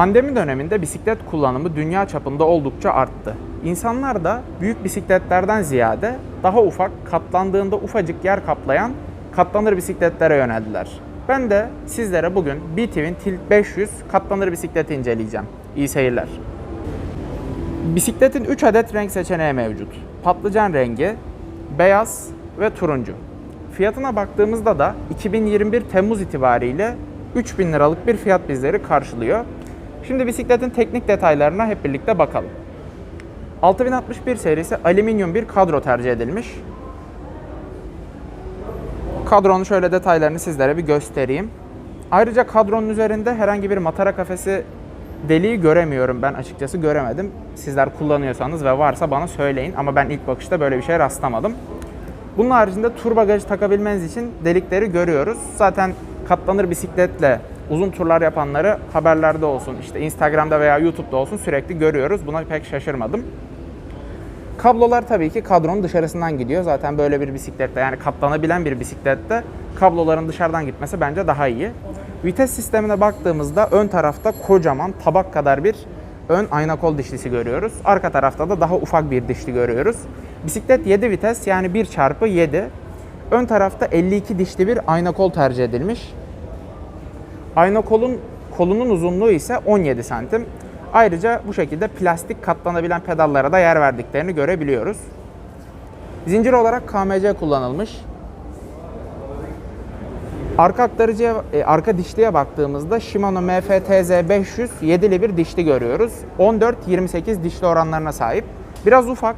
Pandemi döneminde bisiklet kullanımı dünya çapında oldukça arttı. İnsanlar da büyük bisikletlerden ziyade daha ufak, katlandığında ufacık yer kaplayan katlanır bisikletlere yöneldiler. Ben de sizlere bugün BTV'nin Tilt 500 katlanır bisikleti inceleyeceğim. İyi seyirler. Bisikletin 3 adet renk seçeneği mevcut. Patlıcan rengi, beyaz ve turuncu. Fiyatına baktığımızda da 2021 Temmuz itibariyle 3000 liralık bir fiyat bizleri karşılıyor. Şimdi bisikletin teknik detaylarına hep birlikte bakalım. 6061 serisi alüminyum bir kadro tercih edilmiş. Kadronun şöyle detaylarını sizlere bir göstereyim. Ayrıca kadronun üzerinde herhangi bir matara kafesi deliği göremiyorum ben açıkçası göremedim. Sizler kullanıyorsanız ve varsa bana söyleyin ama ben ilk bakışta böyle bir şeye rastlamadım. Bunun haricinde tur bagajı takabilmeniz için delikleri görüyoruz. Zaten katlanır bisikletle uzun turlar yapanları haberlerde olsun, işte Instagram'da veya YouTube'da olsun sürekli görüyoruz. Buna pek şaşırmadım. Kablolar tabii ki kadronun dışarısından gidiyor. Zaten böyle bir bisiklette yani katlanabilen bir bisiklette kabloların dışarıdan gitmesi bence daha iyi. Vites sistemine baktığımızda ön tarafta kocaman tabak kadar bir ön ayna kol dişlisi görüyoruz. Arka tarafta da daha ufak bir dişli görüyoruz. Bisiklet 7 vites yani 1 çarpı 7. Ön tarafta 52 dişli bir ayna kol tercih edilmiş. Ayna kolun kolunun uzunluğu ise 17 santim. Ayrıca bu şekilde plastik katlanabilen pedallara da yer verdiklerini görebiliyoruz. Zincir olarak KMC kullanılmış. Arka aktarıcıya, e, arka dişliye baktığımızda Shimano MFTZ 500 7'li bir dişli görüyoruz. 14-28 dişli oranlarına sahip. Biraz ufak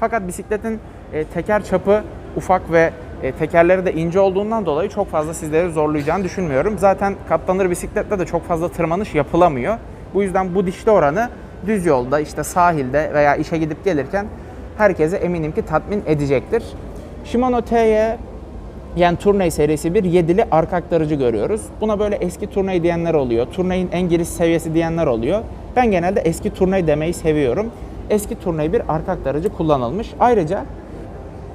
fakat bisikletin e, teker çapı ufak ve e, tekerleri de ince olduğundan dolayı çok fazla sizleri zorlayacağını düşünmüyorum. Zaten katlanır bisikletle de çok fazla tırmanış yapılamıyor. Bu yüzden bu dişli oranı düz yolda işte sahilde veya işe gidip gelirken herkese eminim ki tatmin edecektir. Shimano TY yani Tourney serisi bir yedili arka aktarıcı görüyoruz. Buna böyle eski Tourney diyenler oluyor. Tourney'in en giriş seviyesi diyenler oluyor. Ben genelde eski Tourney demeyi seviyorum. Eski Tourney bir arka aktarıcı kullanılmış. Ayrıca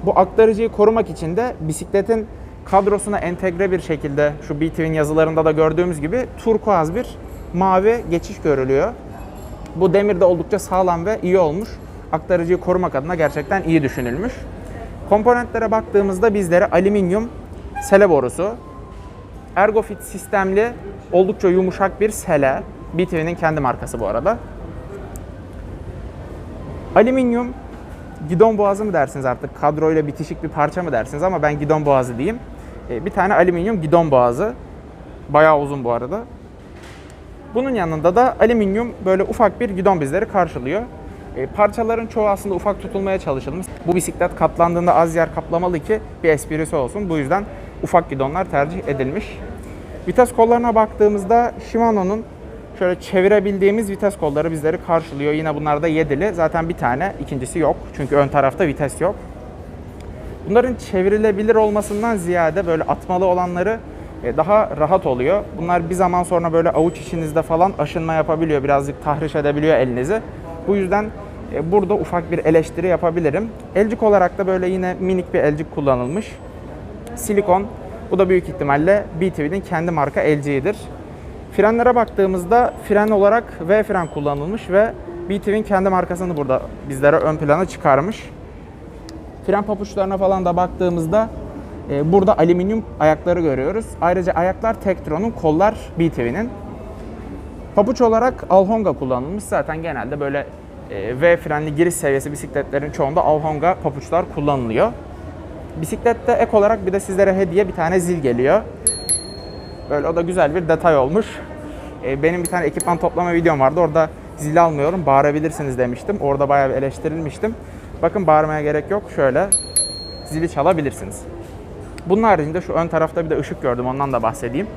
bu aktarıcıyı korumak için de bisikletin kadrosuna entegre bir şekilde şu BTV'nin yazılarında da gördüğümüz gibi turkuaz bir mavi geçiş görülüyor. Bu demir de oldukça sağlam ve iyi olmuş. Aktarıcıyı korumak adına gerçekten iyi düşünülmüş. Komponentlere baktığımızda bizlere alüminyum sele borusu, Ergofit sistemli oldukça yumuşak bir sele. BTV'nin kendi markası bu arada. Alüminyum gidon boğazı mı dersiniz artık kadroyla bitişik bir parça mı dersiniz ama ben gidon boğazı diyeyim. Ee, Bir tane alüminyum gidon boğazı. Bayağı uzun bu arada. Bunun yanında da alüminyum böyle ufak bir gidon bizleri karşılıyor. E, parçaların çoğu aslında ufak tutulmaya çalışılmış. Bu bisiklet katlandığında az yer kaplamalı ki bir esprisi olsun. Bu yüzden ufak gidonlar tercih edilmiş. Vites kollarına baktığımızda Shimano'nun şöyle çevirebildiğimiz vites kolları bizleri karşılıyor. Yine bunlar da yedili. Zaten bir tane, ikincisi yok. Çünkü ön tarafta vites yok. Bunların çevrilebilir olmasından ziyade böyle atmalı olanları e, daha rahat oluyor. Bunlar bir zaman sonra böyle avuç içinizde falan aşınma yapabiliyor. Birazcık tahriş edebiliyor elinizi. Bu yüzden e, burada ufak bir eleştiri yapabilirim. Elcik olarak da böyle yine minik bir elcik kullanılmış. Silikon. Bu da büyük ihtimalle BTV'nin kendi marka elciğidir. Frenlere baktığımızda fren olarak V fren kullanılmış ve BTV'nin kendi markasını burada bizlere ön plana çıkarmış. Fren papuçlarına falan da baktığımızda e, burada alüminyum ayakları görüyoruz. Ayrıca ayaklar Tektron'un, kollar BTV'nin. Papuç olarak Alhonga kullanılmış. Zaten genelde böyle e, V frenli giriş seviyesi bisikletlerin çoğunda Alhonga papuçlar kullanılıyor. Bisiklette ek olarak bir de sizlere hediye bir tane zil geliyor. Böyle o da güzel bir detay olmuş. E, benim bir tane ekipman toplama videom vardı. Orada zil almıyorum, bağırabilirsiniz demiştim. Orada bayağı eleştirilmiştim. Bakın bağırmaya gerek yok. Şöyle zili çalabilirsiniz. Bunun haricinde şu ön tarafta bir de ışık gördüm. Ondan da bahsedeyim.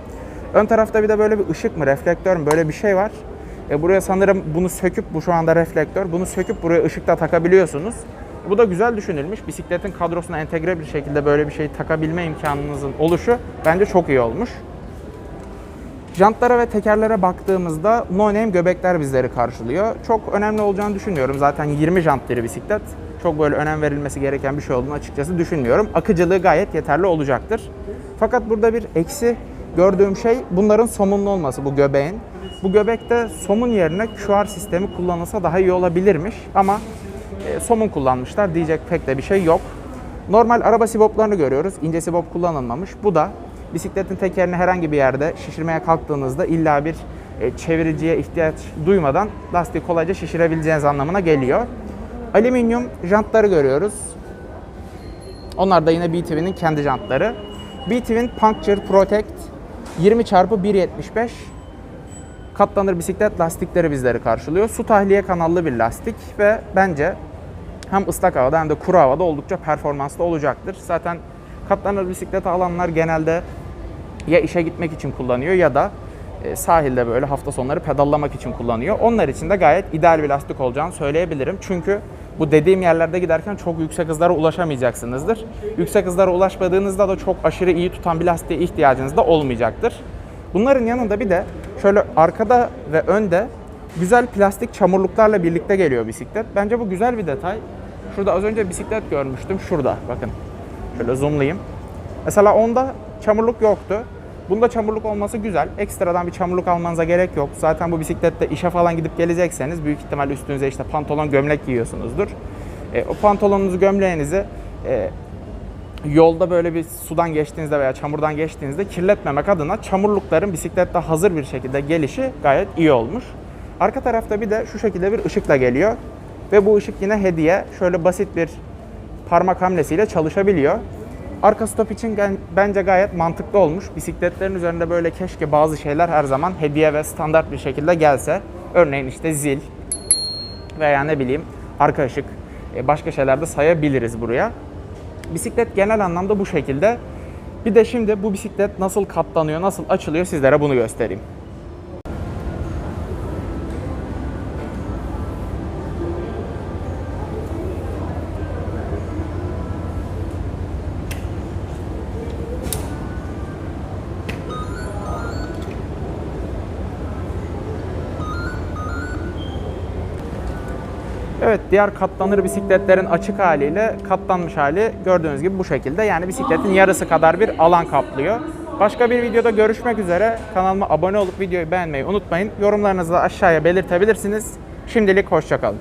Ön tarafta bir de böyle bir ışık mı, reflektör mü böyle bir şey var. E, buraya sanırım bunu söküp, bu şu anda reflektör, bunu söküp buraya ışık da takabiliyorsunuz. Bu da güzel düşünülmüş. Bisikletin kadrosuna entegre bir şekilde böyle bir şey takabilme imkanınızın oluşu bence çok iyi olmuş. Jantlara ve tekerlere baktığımızda no name göbekler bizleri karşılıyor. Çok önemli olacağını düşünmüyorum. Zaten 20 jantlı bir bisiklet. Çok böyle önem verilmesi gereken bir şey olduğunu açıkçası düşünmüyorum. Akıcılığı gayet yeterli olacaktır. Fakat burada bir eksi gördüğüm şey bunların somunlu olması bu göbeğin. Bu göbekte somun yerine QR sistemi kullanılsa daha iyi olabilirmiş ama e, somun kullanmışlar diyecek pek de bir şey yok. Normal araba siboplarını görüyoruz. İnce sibop kullanılmamış. Bu da bisikletin tekerini herhangi bir yerde şişirmeye kalktığınızda illa bir e, çeviriciye ihtiyaç duymadan lastiği kolayca şişirebileceğiniz anlamına geliyor. Alüminyum jantları görüyoruz. Onlar da yine BTV'nin kendi jantları. BTV'nin Puncture Protect 20 x 1.75 katlanır bisiklet lastikleri bizleri karşılıyor. Su tahliye kanallı bir lastik ve bence hem ıslak havada hem de kuru havada oldukça performanslı olacaktır. Zaten katlanır bisiklet alanlar genelde ya işe gitmek için kullanıyor ya da e, sahilde böyle hafta sonları pedallamak için kullanıyor. Onlar için de gayet ideal bir lastik olacağını söyleyebilirim. Çünkü bu dediğim yerlerde giderken çok yüksek hızlara ulaşamayacaksınızdır. Yüksek hızlara ulaşmadığınızda da çok aşırı iyi tutan bir lastiğe ihtiyacınız da olmayacaktır. Bunların yanında bir de şöyle arkada ve önde güzel plastik çamurluklarla birlikte geliyor bisiklet. Bence bu güzel bir detay. Şurada az önce bisiklet görmüştüm. Şurada bakın. Şöyle zoomlayayım. Mesela onda çamurluk yoktu. Bunda çamurluk olması güzel. Ekstradan bir çamurluk almanıza gerek yok. Zaten bu bisiklette işe falan gidip gelecekseniz büyük ihtimal üstünüze işte pantolon, gömlek giyiyorsunuzdur. E, o pantolonunuzu, gömleğinizi e, yolda böyle bir sudan geçtiğinizde veya çamurdan geçtiğinizde kirletmemek adına çamurlukların bisiklette hazır bir şekilde gelişi gayet iyi olmuş. Arka tarafta bir de şu şekilde bir ışıkla geliyor. Ve bu ışık yine hediye. Şöyle basit bir parmak hamlesiyle çalışabiliyor. Arka stop için bence gayet mantıklı olmuş. Bisikletlerin üzerinde böyle keşke bazı şeyler her zaman hediye ve standart bir şekilde gelse. Örneğin işte zil veya ne bileyim arka ışık e, başka şeyler de sayabiliriz buraya. Bisiklet genel anlamda bu şekilde. Bir de şimdi bu bisiklet nasıl katlanıyor, nasıl açılıyor sizlere bunu göstereyim. Evet diğer katlanır bisikletlerin açık haliyle katlanmış hali gördüğünüz gibi bu şekilde. Yani bisikletin yarısı kadar bir alan kaplıyor. Başka bir videoda görüşmek üzere. Kanalıma abone olup videoyu beğenmeyi unutmayın. Yorumlarınızı da aşağıya belirtebilirsiniz. Şimdilik hoşçakalın.